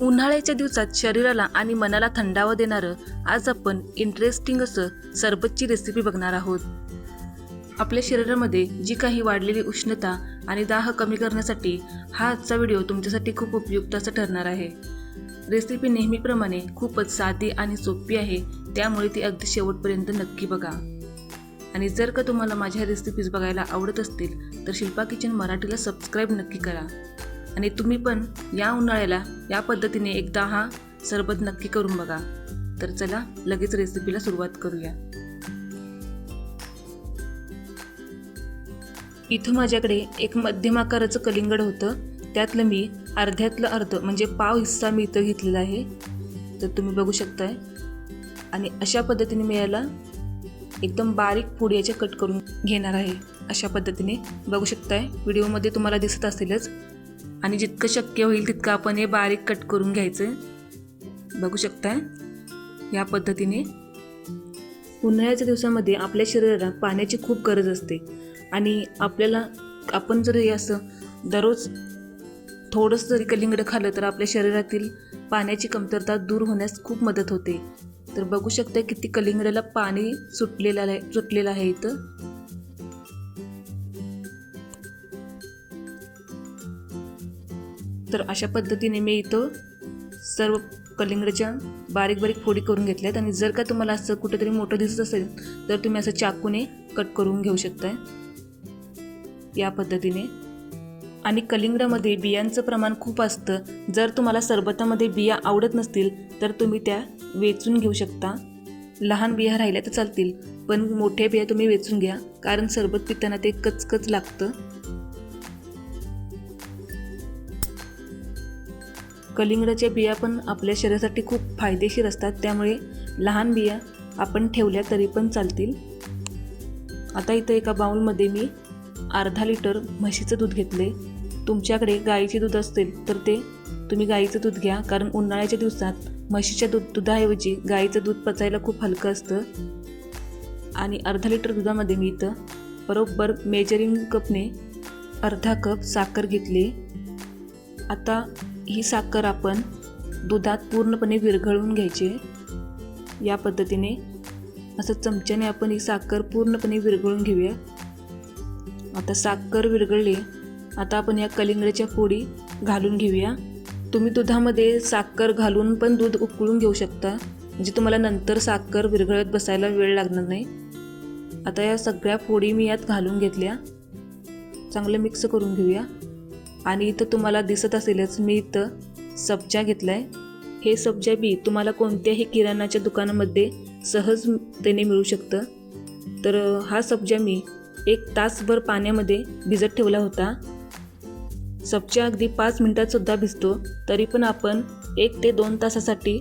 उन्हाळ्याच्या दिवसात शरीराला आणि मनाला थंडावा देणारं आज आपण इंटरेस्टिंग असं सरबतची रेसिपी बघणार आहोत. आपल्या शरीरामध्ये जी काही वाढलेली उष्णता आणि दाह कमी करण्यासाठी हा आजचा व्हिडिओ तुमच्यासाठी खूप उपयुक्त असं ठरणार आहे. रेसिपी नेहमीप्रमाणे खूपच साधी आणि सोपी आहे त्यामुळे ती अगदी शेवटपर्यंत नक्की बघा. आणि जर का तुम्हाला माझ्या रेसिपीज बघायला आवडत असतील तर शिल्पा किचन मराठीला सबस्क्राईब नक्की करा. आणि तुम्ही पण या उन्हाळ्याला या पद्धतीने एकदा हा सरबत नक्की करून बघा. तर चला लगेच रेसिपीला सुरुवात करूया. इथं माझ्याकडे एक मध्यम आकाराचं कलिंगड होतं. त्यातलं मी अर्ध्यातलं अर्ध म्हणजे पाव हिस्सा मी इथं घेतलेला आहे. तर तुम्ही बघू शकताय. आणि अशा पद्धतीने मी याला एकदम बारीक पुड्याचे याचे कट करून घेणार आहे. अशा पद्धतीने बघू शकताय. व्हिडिओमध्ये तुम्हाला दिसत असेलच. आणि जितकं शक्य होईल तितकं आपण हे बारीक कट करून घ्यायचं. बघू शकताय? या पद्धतीने. उन्हाळ्याच्या दिवसामध्ये आपल्या शरीराला पाण्याची खूप गरज असते. आणि आपल्याला आपण जर हे असं दररोज थोडंसं जरी कलिंगडं खाल्लं तर आपल्या शरीरातील पाण्याची कमतरता दूर होण्यास खूप मदत होते. तर बघू शकता किती कलिंगडाला पाणी सुटलेलं आहे सुटलेलं आहे इथं. तर अशा पद्धतीने मी इथं सर्व कलिंगडच्या बारीक बारीक फोडी करून घेतल्यात. आणि जर का तुम्हाला असं कुठेतरी मोठं दिसत असेल तर तुम्ही असं चाकूने कट करून घेऊ शकताय. या पद्धतीने. आणि कलिंगडामध्ये बियांचं प्रमाण खूप असतं. जर तुम्हाला सरबतामध्ये बिया आवडत नसतील तर तुम्ही त्या वेचून घेऊ शकता. लहान बिया राहिल्या तर चालतील पण मोठ्या बिया तुम्ही वेचून घ्या. कारण सरबत पिताना ते कचकच लागतं. कलिंगडाच्या बिया पण आपल्या शरीरासाठी खूप फायदेशीर असतात. त्यामुळे लहान बिया आपण ठेवल्या तरी पण चालतील. आता इथं एका बाउलमध्ये मी अर्धा लिटर म्हशीचं दूध घेतले तुमच्याकडे गाईचे दूध असतील तर ते तुम्ही गाईचं दूध घ्या. कारण उन्हाळ्याच्या दिवसात म्हशीच्या दूध दुधाऐवजी गाईचं दूध पचायला खूप हलकं असतं. आणि अर्धा लिटर दुधामध्ये मी इथं बरोबर मेजरिंग कपने अर्धा कप साखर घेतली. आता ही साखर आपण दुधात पूर्णपणे विरघळवून घ्यायची या पद्धतीने असं चमच्याने आपण ही साखर पूर्णपणे विरघळून घेऊया. आता साखर विरघळली आता आपण या कलिंगडाच्या फोडी घालून घेऊया. तुम्ही दुधामध्ये साखर घालून पण दूध उकळून घेऊ शकता म्हणजे तुम्हाला नंतर साखर विरघळत बसायला वेळ लागणार नाही. आता या सगळ्या फोडी मी यात घालून घेतल्या. चांगलं मिक्स करून घेऊया. आणि इथं तुम्हाला दिसत असेलच मी इथं सब्जा घेतला आहे हे सब्जा बी तुम्हाला कोणत्याही किराणाच्या दुकानामध्ये सहजतेने मिळू शकतं. तर हा सब्जा मी एक तासभर पाण्यामध्ये भिजत ठेवला होता. सब्जा अगदी पाच मिनटातसुद्धा भिजतो तरी पण आपण एक ते दोन तासासाठी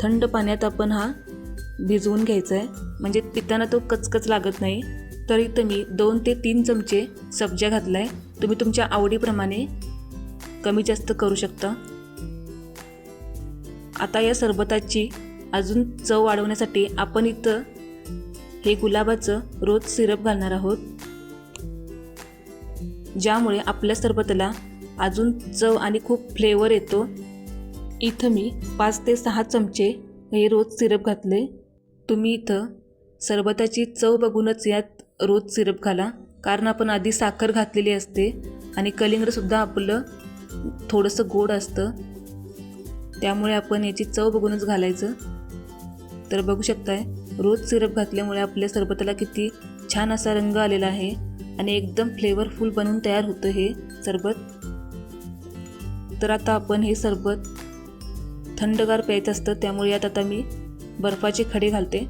थंड पाण्यात आपण हा भिजवून घ्यायचा आहे म्हणजे पिताना तो कचकच लागत नाही. तर इथं मी दोन ते तीन चमचे सब्जा घातला आहे तुम्ही तुमच्या आवडीप्रमाणे कमी जास्त करू शकता. आता या सरबताची अजून चव वाढवण्यासाठी आपण इथं हे गुलाबाचं रोज सिरप घालणार आहोत. ज्यामुळे आपल्या सरबताला अजून चव आणि खूप फ्लेवर येतो. इथं मी पाच ते सहा चमचे हे रोज सिरप घातले. तुम्ही इथं सरबताची चव बघूनच यात रोज सिरप घाला. कारण आपण आधी साखर घातलेली असते आणि कलिंगडसुद्धा आपलं थोडंसं गोड असतं. त्यामुळे आपण याची चव बघूनच घालायचं. तर बघू शकताय रोज सिरप घातल्यामुळे आपल्या सरबताला किती छान असा रंग आलेला आहे आणि एकदम फ्लेवरफुल बनून तयार होतं हे सरबत. तर आता आपण हे सरबत थंडगार प्यायचं असतं त्यामुळे यात आता मी बर्फाचे खडे घालते.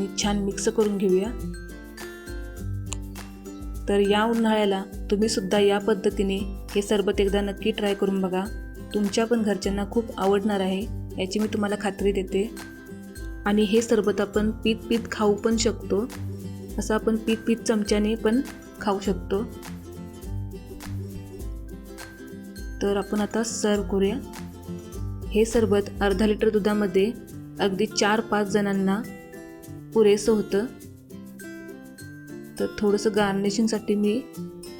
आणि छान मिक्स करून घेऊया. तर या उन्हाळ्याला तुम्ही सुद्धा या पद्धतीने हे सरबत एकदा नक्की ट्राय करून बघा. तुमच्या पण घरच्यांना खूप आवडणार आहे याची मी तुम्हाला खात्री देते. आणि हे सरबत आपण पीत पीत खाऊ पण शकतो. असं आपण पीत पीत चमच्याने पण खाऊ शकतो. तर आपण आता सर्व करूया. हे सरबत अर्धा लिटर दुधामध्ये अगदी चार पाच जणांना पुरेसं होतं. तर थोडंसं गार्निशिंगसाठी मी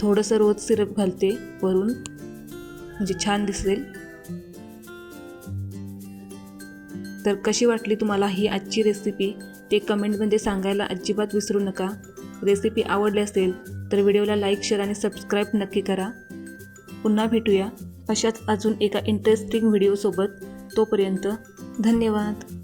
थोडंसं रोज सिरप घालते वरून. म्हणजे छान दिसेल. तर कशी वाटली तुम्हाला ही आजची रेसिपी ते कमेंटमध्ये सांगायला अजिबात विसरू नका. रेसिपी आवडली असेल तर व्हिडिओला लाईक शेअर आणि सबस्क्राईब नक्की करा. पुन्हा भेटूया अशाच अजून एका इंटरेस्टिंग व्हिडिओसोबत तोपर्यंत धन्यवाद.